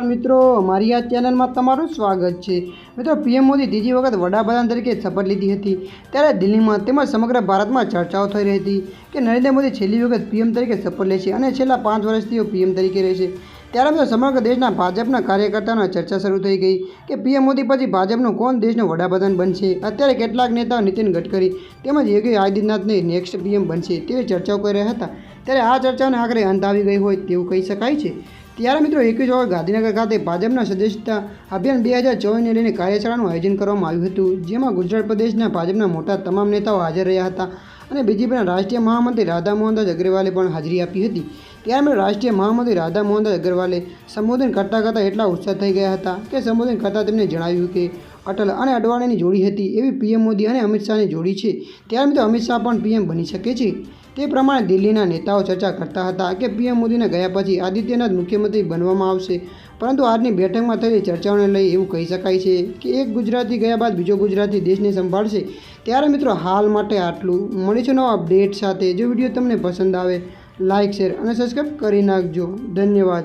નમસ્કાર મિત્રો, મારી આ ચેનલમાં તમારું સ્વાગત છે. મિત્રો, પીએમ મોદી ત્રીજી વખત વડાપ્રધાન તરીકે શપથ લીધી હતી. ત્યારે દિલ્હીમાં તેમજ સમગ્ર ભારતમાં ચર્ચાઓ થઈ રહી હતી કે નરેન્દ્ર મોદી છેલ્લી વખત પીએમ તરીકે શપથ લેશે અને છેલ્લા પાંચ વર્ષથી પીએમ તરીકે રહેશે. ત્યારે મિત્રો, સમગ્ર દેશના ભાજપના કાર્યકર્તાઓના ચર્ચા શરૂ થઈ ગઈ કે પીએમ મોદી પછી ભાજપનું કોણ દેશનો વડાપ્રધાન બનશે? અત્યારે કેટલાક નેતાઓ નીતિન ગડકરી તેમજ યોગી આદિત્યનાથને નેક્સ્ટ પીએમ બનશે તેવી ચર્ચાઓ કરી રહ્યા હતા. ત્યારે આ ચર્ચાઓને આખરે અંત આવી ગઈ હોય તેવું કહી શકાય છે. ત્યારે મિત્રો એકવીસ ઓગસ્ટ ગાંધીનગર ખાતે ભાજપના સદસ્યતા અભિયાન બે હજાર ચોવીસને લઈને કાર્યશાળાનું આયોજન કરવામાં આવ્યું હતું, જેમાં ગુજરાત પ્રદેશના ભાજપના મોટા તમામ નેતાઓ હાજર રહ્યા હતા અને બીજેપીના રાષ્ટ્રીય મહામંત્રી રાધા મોહનદાસ અગ્રવાલે પણ હાજરી આપી હતી. ત્યારે મિત્રો રાષ્ટ્રીય મહામંત્રી રાધા મોહનદાસ અગ્રવાલે સંબોધન કરતાં કરતાં એટલા ઉત્સાહ થઈ ગયા હતા કે સંબોધન કરતાં તેમને જણાવ્યું કે અટલ અને અડવાણીની જોડી હતી, એવી પીએમ મોદી અને અમિત શાહની જોડી છે. ત્યારે મિત્રો અમિત શાહ પણ પીએમ બની શકે છે. તે પ્રમાણે દિલ્હીના નેતાઓ ચર્ચા કરતા હતા કે પીએમ મોદીને ગયા પછી આદિત્યનાથ મુખ્યમંત્રી બનવામાં આવશે. પરંતુ આજની બેઠકમાં થયેલી ચર્ચાઓને લઈ એવું કહી શકાય છે કે એક ગુજરાતી ગયા બાદ બીજો ગુજરાતી દેશને સંભાળશે. ત્યારે મિત્રો હાલ માટે આટલું. મળીશું નવા અપડેટ સાથે. જો વીડિયો તમને પસંદ આવે લાઇક શેર અને સબસ્ક્રાઈબ કરી નાખજો. ધન્યવાદ.